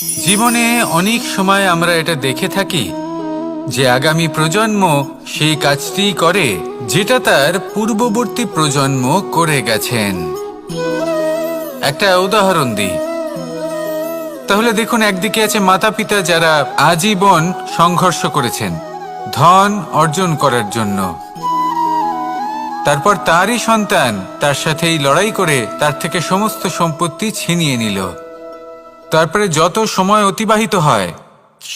জীবনে অনেক সময় আমরা এটা দেখে থাকি যে আগামী প্রজন্ম সেই কাজটি করে যেটা তার পূর্ববর্তী প্রজন্ম করে গেছেন। একটা উদাহরণ দিই। তাহলে দেখুন, একদিকে আছে মাতা পিতা যারা আজীবন সংঘর্ষ করেছেন, ধন অর্জন করার জন্য। তারপর তারই সন্তান তার সাথেই লড়াই করে তার থেকে সমস্ত সম্পত্তি ছিনিয়ে নিল। তারপরে যত সময় অতিবাহিত হয়,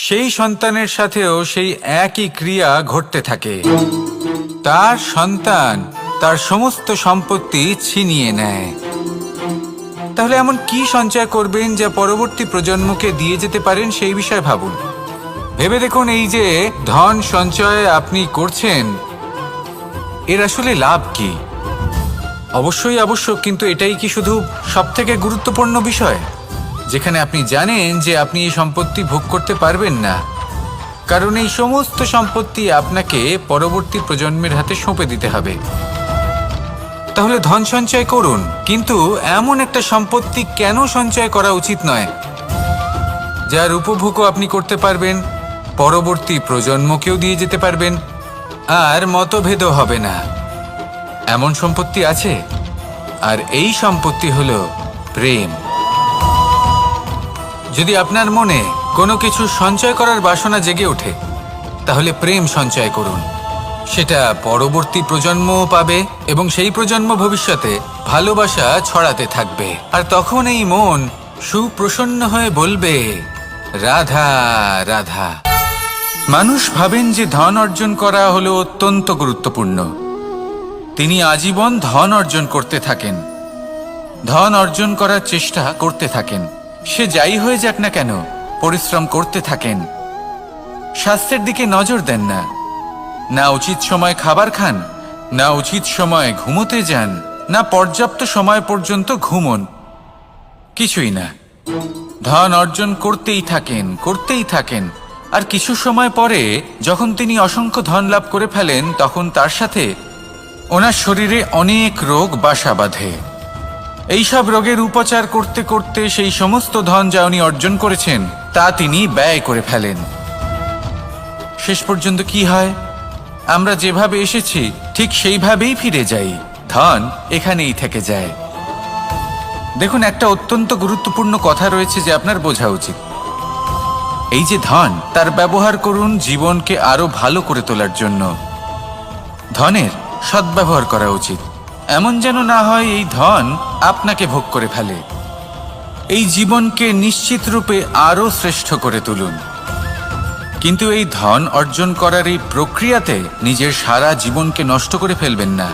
সেই সন্তানের সাথেও সেই একই ক্রিয়া ঘটতে থাকে। তার সন্তান তার সমস্ত সম্পত্তি ছিনিয়ে নেয়। তাহলে এমন কি সঞ্চয় করবেন যা পরবর্তী প্রজন্মকে দিয়ে যেতে পারেন সেই বিষয়ে ভাবুন। ভেবে দেখুন এই যে ধন সঞ্চয় আপনি করছেন, এর আসলে লাভ কি? অবশ্যই আবশ্যক, কিন্তু এটাই কি শুধু সবথেকে গুরুত্বপূর্ণ বিষয়? যেখানে আপনি জানেন যে আপনি এই সম্পত্তি ভোগ করতে পারবেন না। কারণ এই সমস্ত সম্পত্তি আপনাকে পরবর্তী প্রজন্মের হাতে সঁপে দিতে হবে। তাহলে ধন সঞ্চয় করুন, কিন্তু এমন একটা সম্পত্তি কেন সঞ্চয় করা উচিত নয়? যার উপভোগও আপনি করতে পারবেন, পরবর্তী প্রজন্মকেও দিয়ে যেতে পারবেন, আর মতভেদও হবে না। এমন সম্পত্তি আছে? আর এই সম্পত্তি হলো প্রেম। যদি আপনার মনে কোনো কিছু সঞ্চয় করার বাসনা জেগে ওঠে, তাহলে প্রেম সঞ্চয় করুন। সেটা পরবর্তী প্রজন্মও পাবে এবং সেই প্রজন্ম ভবিষ্যতে ভালোবাসা ছড়াতে থাকবে। আর তখন এই মন সুপ্রসন্ন হয়ে বলবে, রাধা রাধা। মানুষ ভাবেন যে ধন অর্জন করা হলো অত্যন্ত গুরুত্বপূর্ণ। তিনি আজীবন ধন অর্জন করতে থাকেন। ধন অর্জন করার চেষ্টা করতে থাকেন। সে যাই হয়ে যাক না কেন, পরিশ্রম করতে থাকেন। স্বাস্থ্যের দিকে নজর দেন না। না উচিত সময় খাবার খান, না উচিত সময় ঘুমোতে যান, না পর্যাপ্ত সময় পর্যন্ত ঘুমন। কিছুই না। ধন অর্জন করতেই থাকেন করতেই থাকেন। আর কিছু সময় পরে যখন তিনি অসংখ্য ধন লাভ করে ফেলেন, তখন তার সাথে ওনার শরীরে অনেক রোগ বাসা বাঁধে। এইসব রোগের উপচার করতে করতে সেই সমস্ত ধন যা উনি অর্জন করেছেন, তা তিনি ব্যয় করে ফেলেন। শেষ পর্যন্ত কি হয়? আমরা যেভাবে এসেছি, ঠিক সেইভাবেই ফিরে যাই। ধন এখানেই থেকে যায়। দেখুন, একটা অত্যন্ত গুরুত্বপূর্ণ কথা রয়েছে যে আপনার বোঝা উচিত। এই যে ধন, তার ব্যবহার করুন জীবনকে আরও ভালো করে তোলার জন্য। ধনের সদ্ব্যবহার করা উচিত। এমন যেন না হয় এই ধন আপনাকে ভোগ করে ফেলে। এই জীবনকে নিশ্চিত রূপে আরও শ্রেষ্ঠ করে তুলুন। কিন্তু এই ধন অর্জন করার এই প্রক্রিয়াতে নিজের সারা জীবনকে নষ্ট করে ফেলবেন না।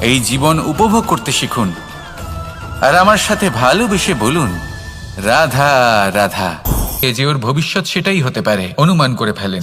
এই জীবন উপভোগ করতে শিখুন। আর আমার সাথে ভালোবেসে বলুন, রাধা রাধা। এ যে ওর ভবিষ্যৎ সেটাই হতে পারে, অনুমান করে ফেলেন।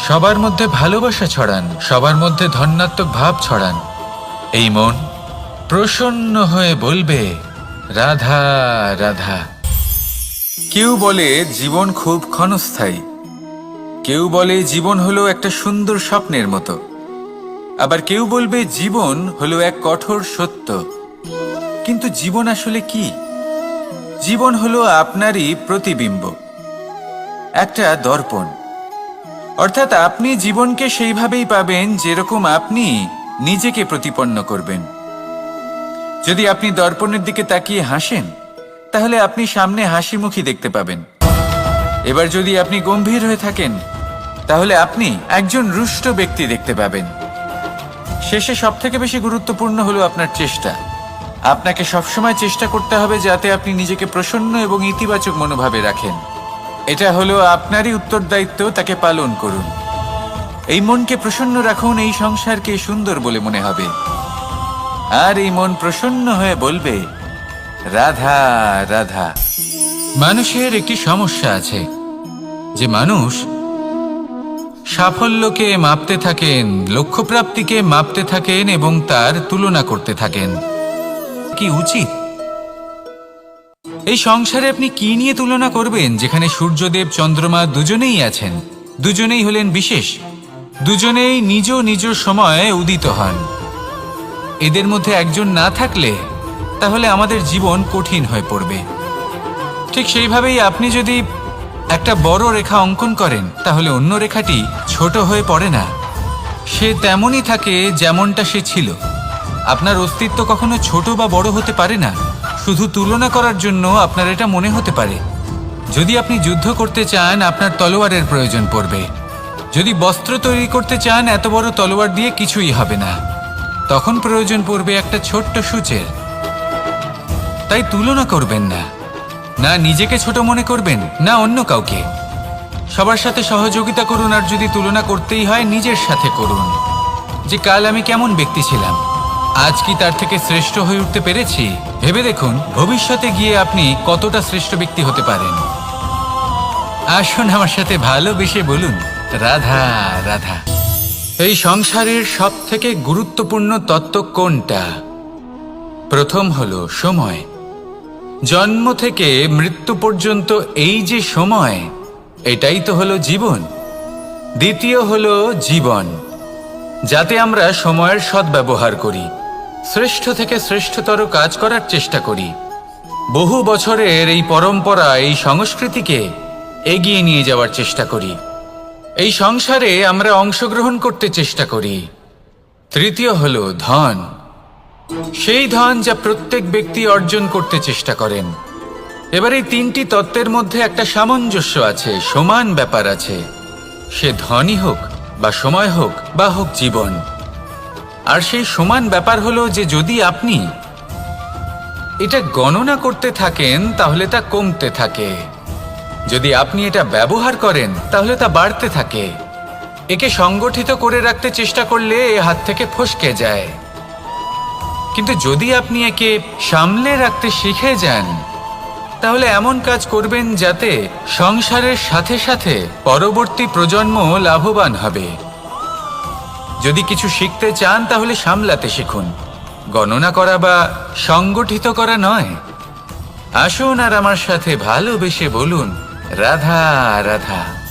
সবার মধ্যে ভালোবাসা ছড়ান, সবার মধ্যে ধন্যাত্মক ভাব ছড়ান। এই মন প্রসন্ন হয়ে বলবে, রাধা রাধা। কেউ বলে, জীবন খুব ক্ষণস্থায়ী। কেউ বলে, জীবন হলো একটা সুন্দর স্বপ্নের মতো। আবার কেউ বলবে, জীবন হলো এক কঠোর সত্য। কিন্তু জীবন আসলে কি? জীবন হলো আপনারই প্রতিবিম্ব। একটা দর্পণ। অর্থাৎ আপনি জীবনকে সেইভাবেই পাবেন যেরকম আপনি নিজেকে প্রতিপন্ন করবেন। যদি আপনি দর্পণের দিকে তাকিয়ে হাসেন, তাহলে আপনি সামনে হাসি মুখী দেখতে পাবেন। এবার যদি আপনি গম্ভীর হয়ে থাকেন, তাহলে আপনি একজন রুষ্ট ব্যক্তি দেখতে পাবেন। শেষে সব থেকে বেশি গুরুত্বপূর্ণ হলো আপনার চেষ্টা। আপনাকে সবসময় চেষ্টা করতে হবে যাতে আপনি নিজেকে প্রসন্ন এবং ইতিবাচক মনোভাবে রাখেন। এটা হলো আপনারই উত্তরদায়িত্ব, তাকে পালন করুন। এই মনকে প্রসন্ন রাখুন, এই সংসারকে সুন্দর বলে মনে হবে। আর এই মন প্রসন্ন হয়ে বলবে, রাধা রাধা। মানুষের একটি সমস্যা আছে, যে মানুষ সাফল্যকে মাপতে থাকেন, লক্ষ্যপ্রাপ্তিকে মাপতে থাকেন এবং তার তুলনা করতে থাকেন। কি উচিত? এই সংসারে আপনি কি নিয়ে তুলনা করবেন? যেখানে সূর্যদেব, চন্দ্রমা দুজনেই আছেন। দুজনেই হলেন বিশেষ। দুজনেই নিজ নিজ সময়ে উদিত হন। এদের মধ্যে একজন না থাকলে তাহলে আমাদের জীবন কঠিন হয়ে পড়বে। ঠিক সেইভাবেই আপনি যদি একটা বড় রেখা অঙ্কন করেন, তাহলে অন্য রেখাটি ছোট হয়ে পড়ে না। সে তেমনই থাকে যেমনটা সে ছিল। আপনার অস্তিত্ব কখনো ছোট বা বড় হতে পারে না। শুধু তুলনা করার জন্য আপনার এটা মনে হতে পারে। যদি আপনি যুদ্ধ করতে চান, আপনার তলোয়ারের প্রয়োজন পড়বে। যদি বস্ত্র তৈরি করতে চান, এত বড় তলোয়ার দিয়ে কিছুই হবে না। তখন প্রয়োজন পড়বে একটা ছোট্ট সূচের। তাই তুলনা করবেন না। না নিজেকে ছোট মনে করবেন, না অন্য কাউকে। সবার সাথে সহযোগিতা করুন, আর যদি তুলনা করতেই হয়, নিজের সাথে করুন। যে কাল আমি কেমন ব্যক্তি ছিলাম। আজ কি তার থেকে শ্রেষ্ঠ হয়ে উঠতে পেরেছি? ভেবে দেখুন, ভবিষ্যতে গিয়ে আপনি কতটা শ্রেষ্ঠ ব্যক্তি হতে পারেন। আসুন আমার সাথে ভালোবেসে বলুন, রাধা রাধা। এই সংসারের সব থেকে গুরুত্বপূর্ণ তত্ত্ব কোনটা? প্রথম হলো সময়। জন্ম থেকে মৃত্যু পর্যন্ত এই যে সময়, এটাই তো হলো জীবন। দ্বিতীয় হলো জীবন, যাতে আমরা সময়ের সদ্ব্যবহার করি। শ্রেষ্ঠ থেকে শ্রেষ্ঠতর কাজ করার চেষ্টা করি। বহু বছরের এই পরম্পরা এই সংস্কৃতিকে এগিয়ে নিয়ে যাওয়ার চেষ্টা করি। এই সংসারে আমরা অংশগ্রহণ করতে চেষ্টা করি। তৃতীয় হল ধন। সেই ধন যা প্রত্যেক ব্যক্তি অর্জন করতে চেষ্টা করেন। এবার এই তিনটি তত্ত্বের মধ্যে একটা সামঞ্জস্য আছে, সমান ব্যাপার আছে। সে ধনই হোক বা সময় হোক বা হোক জীবন। আর সেই সমান ব্যাপার হলো যে যদি আপনি এটা গণনা করতে থাকেন, তাহলে তা কমতে থাকে। যদি আপনি এটা ব্যবহার করেন, তাহলে তা বাড়তে থাকে। একে সংগঠিত করে রাখতে চেষ্টা করলে এ হাত থেকে ফসকে যায়। কিন্তু যদি আপনি একে সামলে রাখতে শিখে যান, তাহলে এমন কাজ করবেন যাতে সংসারের সাথে সাথে পরবর্তী প্রজন্ম লাভবান হবে। যদি কিছু শিখতে চান, তাহলে সামলাতে শিখুন। গণনা করা বা সংগঠিত করা নয়। আসুন আর আমার সাথে ভালোবেসে বলুন, রাধা রাধা।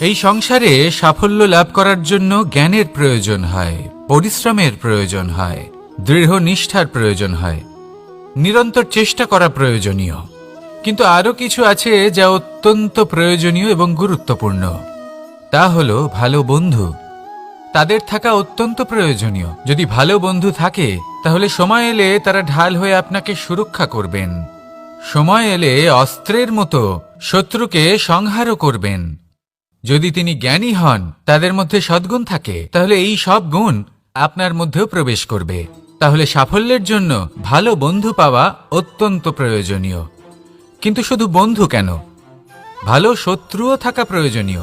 এই সংসারে সাফল্য লাভ করার জন্য জ্ঞানের প্রয়োজন হয়, পরিশ্রমের প্রয়োজন হয়, দৃঢ় নিষ্ঠার প্রয়োজন হয়, নিরন্তর চেষ্টা করা প্রয়োজনীয়। কিন্তু আরও কিছু আছে যা অত্যন্ত প্রয়োজনীয় এবং গুরুত্বপূর্ণ। তা হলো ভালো বন্ধু। তাদের থাকা অত্যন্ত প্রয়োজনীয়। যদি ভালো বন্ধু থাকে, তাহলে সময় এলে তারা ঢাল হয়ে আপনাকে সুরক্ষা করবেন। সময় এলে অস্ত্রের মতো শত্রুকে সংহারও করবেন। যদি তিনি জ্ঞানী হন, তাদের মধ্যে সদ্গুণ থাকে, তাহলে এই সব গুণ আপনার মধ্যেও প্রবেশ করবে। তাহলে সাফল্যের জন্য ভালো বন্ধু পাওয়া অত্যন্ত প্রয়োজনীয়। কিন্তু শুধু বন্ধু কেন? ভালো শত্রুও থাকা প্রয়োজনীয়।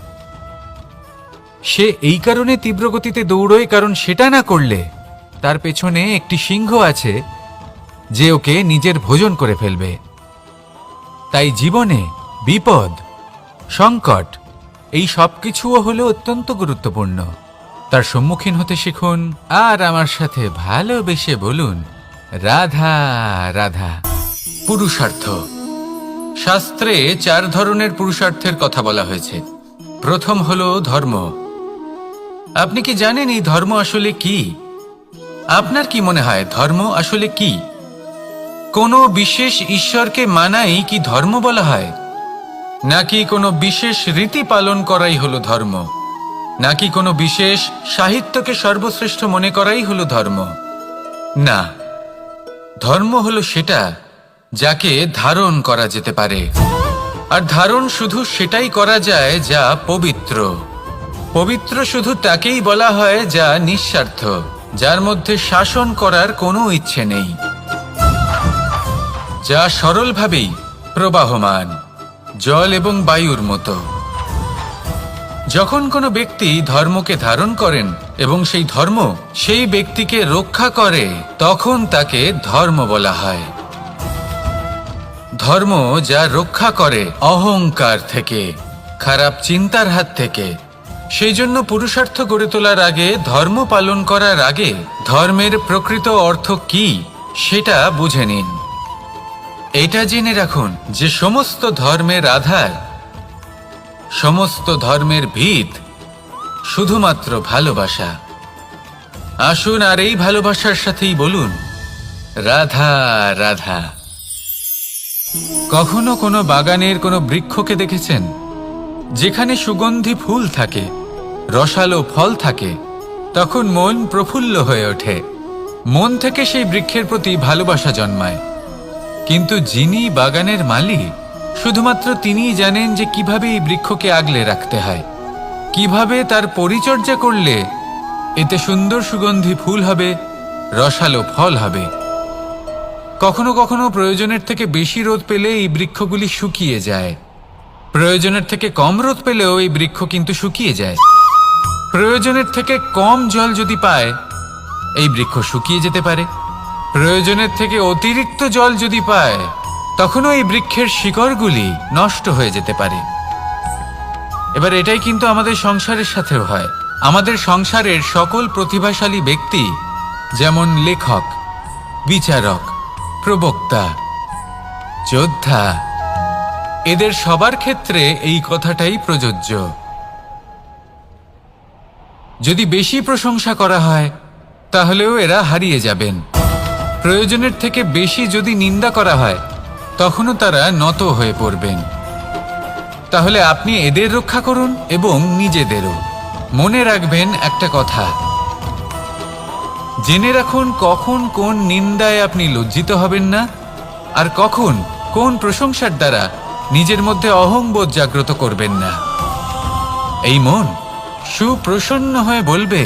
সে এই কারণে তীব্র গতিতে দৌড়য়, কারণ সেটা না করলে তার পেছনে একটি সিংহ আছে যে ওকে নিজের ভোজন করে ফেলবে। তাই জীবনে বিপদ, সংকট, এই সব কিছুও হলো অত্যন্ত গুরুত্বপূর্ণ। তার সম্মুখীন হতে শিখুন, আর আমার সাথে ভালোবেসে বলুন, রাধা রাধা। পুরুষার্থ। শাস্ত্রে চার ধরনের পুরুষার্থের কথা বলা হয়েছে। প্রথম হলো ধর্ম। আপনি কি জানেন এই ধর্ম আসলে কি? আপনার কি মনে হয় ধর্ম আসলে কি? কোনো বিশেষ ঈশ্বরকে মানাই কি ধর্ম বলা হয়? নাকি কোনো বিশেষ রীতি পালন করাই হলো ধর্ম? নাকি কোনো বিশেষ সাহিত্যকে সর্বশ্রেষ্ঠ মনে করাই হলো ধর্ম? না, ধর্ম হলো সেটা যাকে ধারণ করা যেতে পারে। আর ধারণ শুধু সেটাই করা যায় যা পবিত্র। পবিত্র শুধু তাকেই বলা হয় যা নিঃস্বার্থ, যার মধ্যে শাসন করার কোনো ইচ্ছে নেই। যা সরলভাবেই প্রবাহমান, জল এবং বায়ুর মতো। যখন কোনো ব্যক্তি ধর্মকে ধারণ করেন এবং সেই ধর্ম সেই ব্যক্তিকে রক্ষা করে, তখন তাকে ধর্ম বলা হয়। ধর্ম যা রক্ষা করে অহংকার থেকে, খারাপ চিন্তার হাত থেকে সেই জন্য পুরুষার্থ গড়ে তোলার আগে, ধর্ম পালন করার আগে ধর্মের প্রকৃত অর্থ কি সেটা বুঝে নিন। এটা জেনে রাখুন যে সমস্ত ধর্মের আধার, সমস্ত ধর্মের ভিত শুধুমাত্র ভালোবাসা। আসুন আর এই ভালোবাসার সাথেই বলুন, রাধা রাধা। কখনো কোনো বাগানের কোনো বৃক্ষকে দেখেছেন? যেখানে সুগন্ধি ফুল থাকে। রসালো ফল থাকে, তখন মন প্রফুল্ল হয়ে ওঠে। মন থেকে সেই বৃক্ষের প্রতি ভালোবাসা জন্মায়। কিন্তু যিনি বাগানের মালিক, শুধুমাত্র তিনিই জানেন যে কীভাবে এই বৃক্ষকে আগলে রাখতে হয়। কীভাবে তার পরিচর্যা করলে এতে সুন্দর সুগন্ধি ফুল হবে, রসালো ফল হবে। কখনো কখনো প্রয়োজনের থেকে বেশি রোদ পেলে এই বৃক্ষগুলি শুকিয়ে যায়। প্রয়োজনের থেকে কম রোদ পেলেও এই বৃক্ষ কিন্তু শুকিয়ে যায়। প্রয়োজনের থেকে কম জল যদি পায়, এই বৃক্ষ শুকিয়ে যেতে পারে। প্রয়োজনের থেকে অতিরিক্ত জল যদি পায়, তখনও এই বৃক্ষের শিকড়গুলি নষ্ট হয়ে যেতে পারে। এবার এটাই কিন্তু আমাদের সংসারের সাথেও হয়। আমাদের সংসারের সকল প্রতিভাশালী ব্যক্তি, যেমন লেখক, বিচারক, প্রবক্তা, যোদ্ধা, এদের সবার ক্ষেত্রে এই কথাটাই প্রযোজ্য। যদি বেশি প্রশংসা করা হয়, তাহলেও এরা হারিয়ে যাবেন। প্রয়োজনের থেকে বেশি যদি নিন্দা করা হয়, তখনও তারা নত হয়ে পড়বেন। তাহলে আপনি এদের রক্ষা করুন এবং নিজেদেরও। মনে রাখবেন একটা কথা। জেনে রাখুন কখন কোন নিন্দায় আপনি লজ্জিত হবেন না, আর কখন কোন প্রশংসার দ্বারা নিজের মধ্যে অহংবোধ জাগ্রত করবেন না। এই মন সুপ্রসন্ন হয়ে বলবে,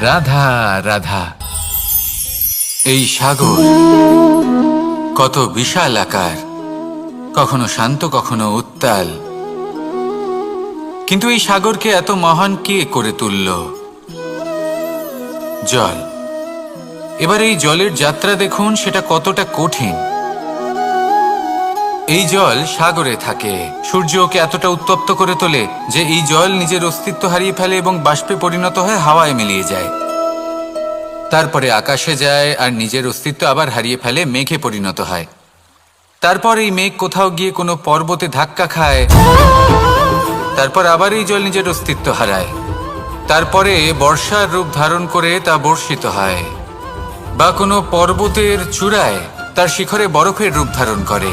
রাধা রাধা, এই সাগর কত বিশাল আকার, কখনো শান্ত, কখনো উত্তাল। কিন্তু এই সাগরকে এত মহান কে করে তুলল? জল। এবার এই জলের যাত্রা দেখুন, সেটা কতটা কঠিন। এই জল সাগরে থাকে। সূর্য ওকে এতটা উত্তপ্ত করে তোলে যে এই জল নিজের অস্তিত্ব হারিয়ে ফেলে এবং বাষ্পে পরিণত হয়ে হাওয়ায় মিলিয়ে যায়। তারপরে আকাশে যায় আর নিজের অস্তিত্ব আবার হারিয়ে ফেলে মেঘে পরিণত হয়। তারপর এই মেঘ কোথাও গিয়ে কোনো পর্বতে ধাক্কা খায়। তারপর আবার এই জল নিজের অস্তিত্ব হারায়। তারপরে বর্ষার রূপ ধারণ করে তা বর্ষিত হয় বা কোনো পর্বতের চূড়ায় তার শিখরে বরফের রূপ ধারণ করে।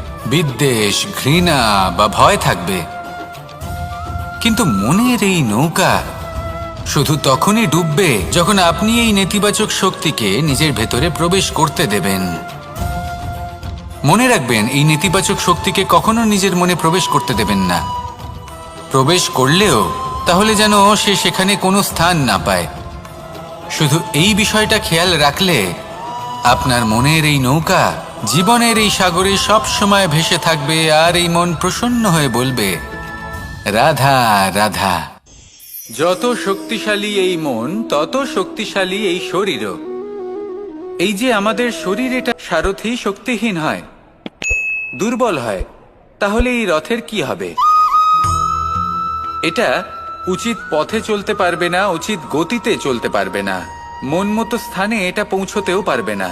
বিদ্বেষ, ঘৃণা বা ভয় থাকবে। কিন্তু মনের এই নৌকা শুধু তখনই ডুববে যখন আপনি এই নেতিবাচক শক্তিকে নিজের ভেতরে প্রবেশ করতে দেবেন। মনে রাখবেন, এই নেতিবাচক শক্তিকে কখনো নিজের মনে প্রবেশ করতে দেবেন না। প্রবেশ করলেও তাহলে যেন সে সেখানে কোনো স্থান না পায়। শুধু এই বিষয়টা খেয়াল রাখলে আপনার মনের এই নৌকা জীবনের এই সাগরে সব সময় ভেসে থাকবে আর এই মন প্রসন্ন হয়ে বলবে, রাধা রাধা। যত শক্তিশালী এই মন, তত শক্তিশালী এই শরীরও। এই যে আমাদের শরীর, এটা সারথি শক্তিহীন হয়, দুর্বল হয়। তাহলে এই রথের কি হবে? এটা উচিত পথে চলতে পারবে না, উচিত গতিতে চলতে পারবে না। মন মতো স্থানে এটা পৌঁছতেও পারবে না।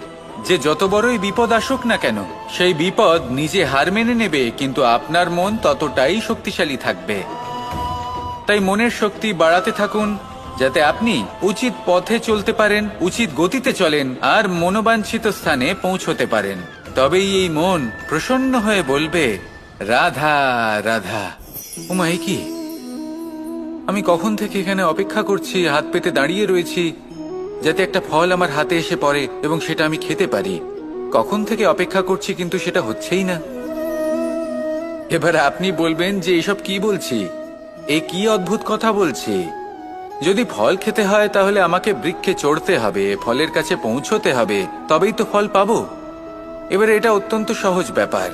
যে যত বড়ই বিপদ আসুক না কেন, সেই বিপদ নিজে হার মেনে নেবে, কিন্তু আপনার মন ততটাই শক্তিশালী থাকবে। তাই মনের শক্তি বাড়াতে থাকুন, যাতে আপনি উচিত পথে চলতে পারেন, উচিত গতিতে চলেন, আর মনোবাঞ্ছিত স্থানে পৌঁছতে পারেন। তবেই এই মন প্রসন্ন হয়ে বলবে, রাধা রাধা। এ কি? আমি কখন থেকে এখানে অপেক্ষা করছি, হাত পেতে দাঁড়িয়ে রয়েছি যাতে একটা ফল আমার হাতে এসে পড়ে এবং সেটা আমি খেতে পারি। কখন থেকে অপেক্ষা করছি কিন্তু সেটা হচ্ছেই না। এবার আপনি বলবেন যে এসব কি বলছি? এ কি অদ্ভুত কথা বলছি? যদি ফল খেতে হয় তাহলে আমাকে বৃক্ষে চড়তে হবে, ফলের কাছে পৌঁছতে হবে, তবেই তো ফল পাবো। এবারে এটা অত্যন্ত সহজ ব্যাপার।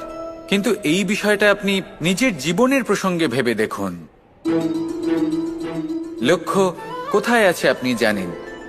কিন্তু এই বিষয়টা আপনি নিজের জীবনের প্রসঙ্গে ভেবে দেখুন। লক্ষ্য, কোথায় আছে আপনি জানেন?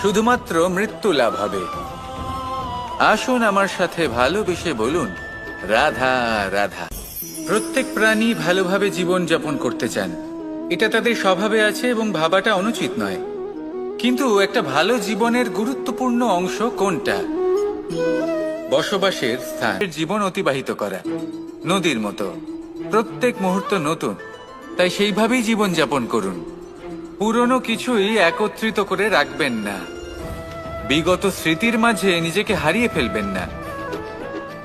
শুধুমাত্র মৃত্যু লাভ হবে। আসুন আমার সাথে ভালোবেসে বলুন, রাধা রাধা। প্রত্যেক প্রাণী ভালোভাবে জীবন যাপন করতে চান। এটা তাদের স্বভাবে আছে এবং ভাবাটা অনুচিত নয়। কিন্তু একটা ভালো জীবনের গুরুত্বপূর্ণ অংশ কোনটা? বসবাসের স্থান। জীবন অতিবাহিত করা। নদীর মতো। প্রত্যেক মুহূর্ত নতুন। তাই সেইভাবেই জীবন যাপন করুন। পুরনো কিছুই একত্রিত করে রাখবেন না। বিগত স্মৃতির মাঝে নিজেকে হারিয়ে ফেলবেন না।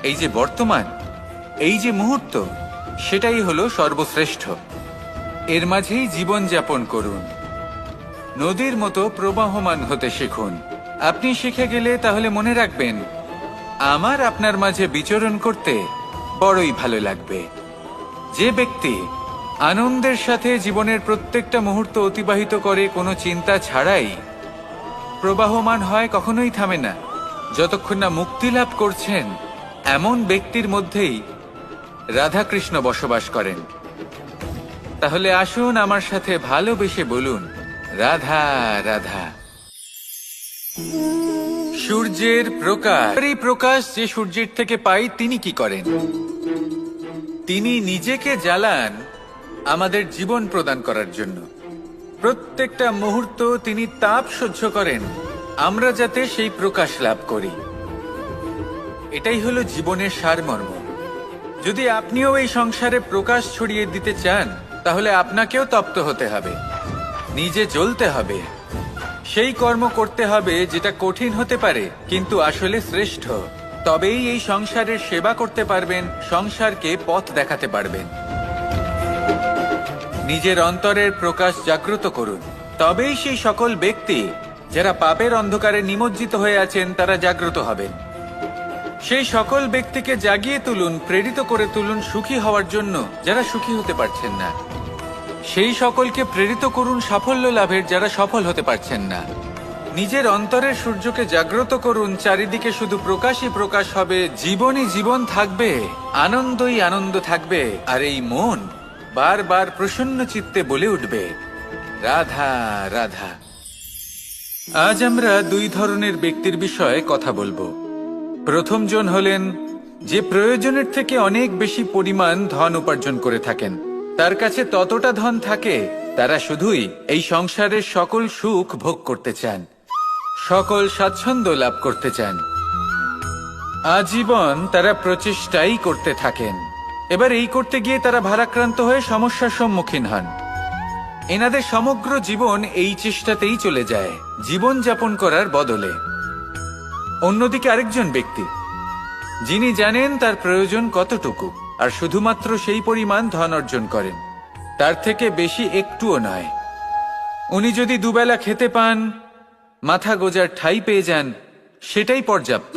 এই যে বর্তমান, এই যে মুহূর্ত, সেটাই হলো সর্বশ্রেষ্ঠ। এর মাঝেই জীবন যাপন করুন। নদীর মতো প্রবাহমান হতে শিখুন। আপনি শিখে গেলে তাহলে মনে রাখবেন, আমার আপনার মাঝে বিচরণ করতে বড়ই ভালো লাগবে। যে ব্যক্তি আনন্দের সাথে জীবনের প্রত্যেকটা মুহূর্ত অতিবাহিত করে কোনো চিন্তা ছাড়াই প্রবাহমান হয়, কখনোই থামে না। যতক্ষণ না মুক্তি লাভ করছেন, এমন ব্যক্তির মধ্যেই রাধাকৃষ্ণ বসবাস করেন। তাহলে আসুন আমার সাথে ভালোবেসে বলুন, রাধা রাধা। সূর্যের প্রকাশ। এই প্রকাশ যে সূর্যের থেকে পাই, তিনি কি করেন? তিনি নিজেকে জ্বালান আমাদের জীবন প্রদান করার জন্য। প্রত্যেকটা মুহূর্ত তিনি তাপ সহ্য করেন। আমরা যাতে সেই প্রকাশ লাভ করি। এটাই হলো জীবনের সারমর্ম। যদি আপনিও এই সংসারে প্রকাশ ছড়িয়ে দিতে চান, তাহলে আপনাকেও তপ্ত হতে হবে। নিজে জ্বলতে হবে। সেই কর্ম করতে হবে যেটা কঠিন হতে পারে, কিন্তু আসলে শ্রেষ্ঠ। তবেই এই সংসারের সেবা করতে পারবেন, সংসারকে পথ দেখাতে পারবেন। নিজের অন্তরের প্রকাশ জাগ্রত করুন। তবেই সেই সকল ব্যক্তি, যারা পাপের অন্ধকারে নিমজ্জিত হয়ে আছেন, তারা জাগ্রত হবেন। সেই সকল ব্যক্তিকে জাগিয়ে তুলুন, প্রেরিত করে তুলুন সুখী হওয়ার জন্য, যারা সুখী হতে পারছেন না। সেই সকলকে প্রেরিত করুন সাফল্য লাভের, যারা সফল হতে পারছেন না। নিজের অন্তরের সূর্যকে জাগ্রত করুন, চারিদিকে শুধু প্রকাশই প্রকাশ হবে, জীবনই জীবন থাকবে, আনন্দই আনন্দ থাকবে, আর এই মন বারবার প্রসন্ন চিত্তে বলে উঠবে, রাধা রাধা। আজ আমরা দুই ধরনের ব্যক্তির বিষয়ে কথা বলব। প্রথম জন হলেন, যে প্রয়োজনের থেকে অনেক বেশি পরিমাণ ধন উপার্জন করে থাকেন। তার কাছে ততটা ধন থাকে, তারা শুধুই এই সংসারের সকল সুখ ভোগ করতে চান, সকল স্বাচ্ছন্দ্য লাভ করতে চান। আজীবন তারা প্রচেষ্টাই করতে থাকেন। এবার এই করতে গিয়ে তারা ভারাক্রান্ত হয়ে সমস্যার সম্মুখীন হন। এনাদের সমগ্র জীবন এই চেষ্টাতেই চলে যায়, জীবন যাপন করার বদলে। অন্যদিকে আরেকজন ব্যক্তি, যিনি জানেন তার প্রয়োজন কতটুকু, আর শুধুমাত্র সেই পরিমাণ ধন অর্জন করেন, তার থেকে বেশি একটুও নয়। উনি যদি দুবেলা খেতে পান, মাথা গোজার ঠাই পেয়ে যান, সেটাই পর্যাপ্ত।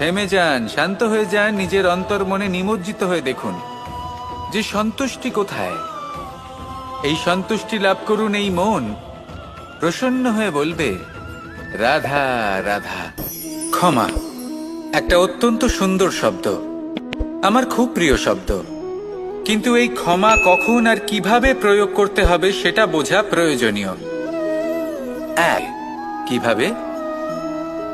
থেমে যান, শান্ত হয়ে যান, নিজের অন্তর মনে নিমজ্জিত হয়ে দেখুন। যে সন্তুষ্টি কোথায়? এই সন্তুষ্টি লাভ করুন এই মন। প্রসন্ন হয়ে বলবে, রাধা রাধা। ক্ষমা, একটা অত্যন্ত সুন্দর শব্দ। আমার খুব প্রিয় শব্দ। কিন্তু এই ক্ষমা কখন আর কীভাবে প্রয়োগ করতে হবে সেটা বোঝা প্রয়োজনীয়। কীভাবে?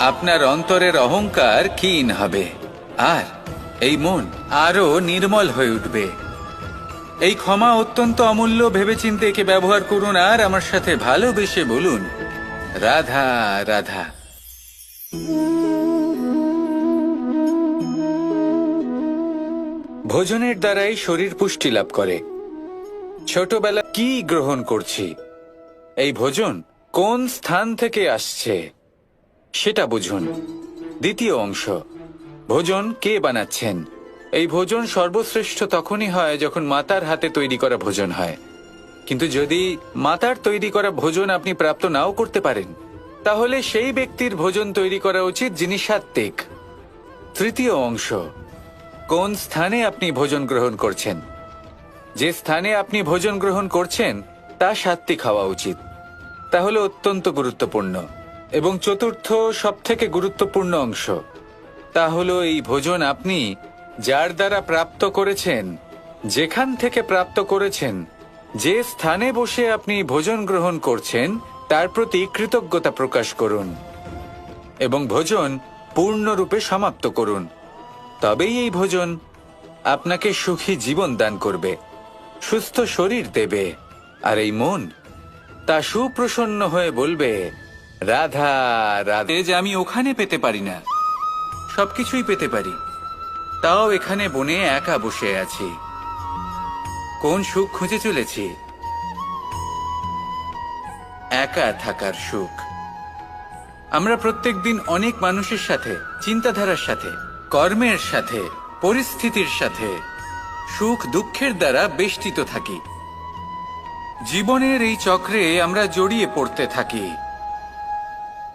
আপনার অন্তরের অহংকার ক্ষীণ হবে। আর এই মন আরও নির্মল হয়ে উঠবে। এই ক্ষমা অত্যন্ত অমূল্য, ভেবেচিন্তে একে ব্যবহার করুন আর আমার সাথে ভালোবেসে বলুন, রাধা রাধা। ভোজনের দ্বারাই শরীর পুষ্টি লাভ করে। ছোটবেলা কি গ্রহণ করছি? এই ভোজন কোন স্থান থেকে আসছে? সেটা বুঝুন। দ্বিতীয় অংশ, ভোজন কে বানাচ্ছেন? এই ভোজন সর্বশ্রেষ্ঠ তখনই হয় যখন মাতার হাতে তৈরি করা ভোজন হয়। কিন্তু যদি মাতার তৈরি করা ভোজন আপনি প্রাপ্ত নাও করতে পারেন, তাহলে সেই ব্যক্তির ভোজন তৈরি করা উচিত যিনি সাত্ত্বিক। তৃতীয় অংশ, কোন স্থানে আপনি ভোজন গ্রহণ করছেন? যে স্থানে আপনি ভোজন গ্রহণ করছেন, তা সাত্ত্বিক হওয়া উচিত। তাহলে অত্যন্ত গুরুত্বপূর্ণ। এবং চতুর্থ সব থেকে গুরুত্বপূর্ণ অংশ। তা হলো এই ভোজন আপনি যার দ্বারা প্রাপ্ত করেছেন, যেখান থেকে প্রাপ্ত করেছেন, যে স্থানে বসে আপনি ভোজন গ্রহণ করছেন, তার প্রতি কৃতজ্ঞতা প্রকাশ করুন এবং ভোজন পূর্ণরূপে সমাপ্ত করুন। তবেই এই ভোজন আপনাকে সুখী জীবন দান করবে, সুস্থ শরীর দেবে, আর এই মন তা সুপ্রসন্ন হয়ে বলবে রাধা, রাধে। যে আমি ওখানে পেতে পারি না। সবকিছুই পেতে পারি। তাও এখানে বনে একা বসে আছি। কোন সুখ খুঁজে চলেছি? একা থাকার সুখ। আমরা প্রত্যেক দিন অনেক মানুষের সাথে, চিন্তাধারার সাথে, কর্মের সাথে, পরিস্থিতির সাথে, সুখ দুঃখের দ্বারা বেষ্টিত থাকি। জীবনের এই চক্রে আমরা জড়িয়ে পড়তে থাকি।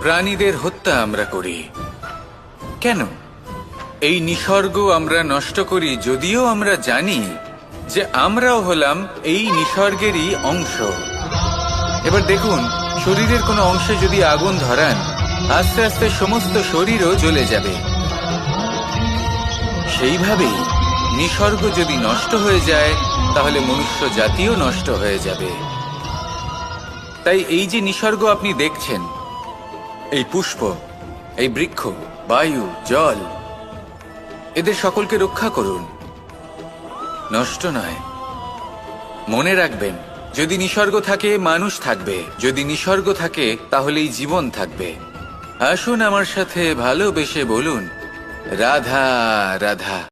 প্রাণীদের হত্যা আমরা করি। কেন? এই নিসর্গ আমরা নষ্ট করি যদিও আমরা জানি যে আমরাও হলাম এই নিসর্গেরই অংশ। এবার দেখুন, শরীরের কোনো অংশে যদি আগুন ধরান, আস্তে আস্তে সমস্ত শরীরও জ্বলে যাবে। সেইভাবেই নিসর্গ যদি নষ্ট হয়ে যায়, তাহলে মনুষ্য জাতিও নষ্ট হয়ে যাবে। তাই এই যে নিসর্গ আপনি দেখছেন এই পুষ্প, এই বৃক্ষ, বায়ু, জল, এদের সকলকে রক্ষা করুন। নষ্ট নয়। মনে রাখবেন, যদি নিসর্গ থাকে, মানুষ থাকবে। যদি নিসর্গ থাকে, তাহলেই জীবন থাকবে। আসুন আমার সাথে ভালোবেসে বলুন, রাধা রাধা।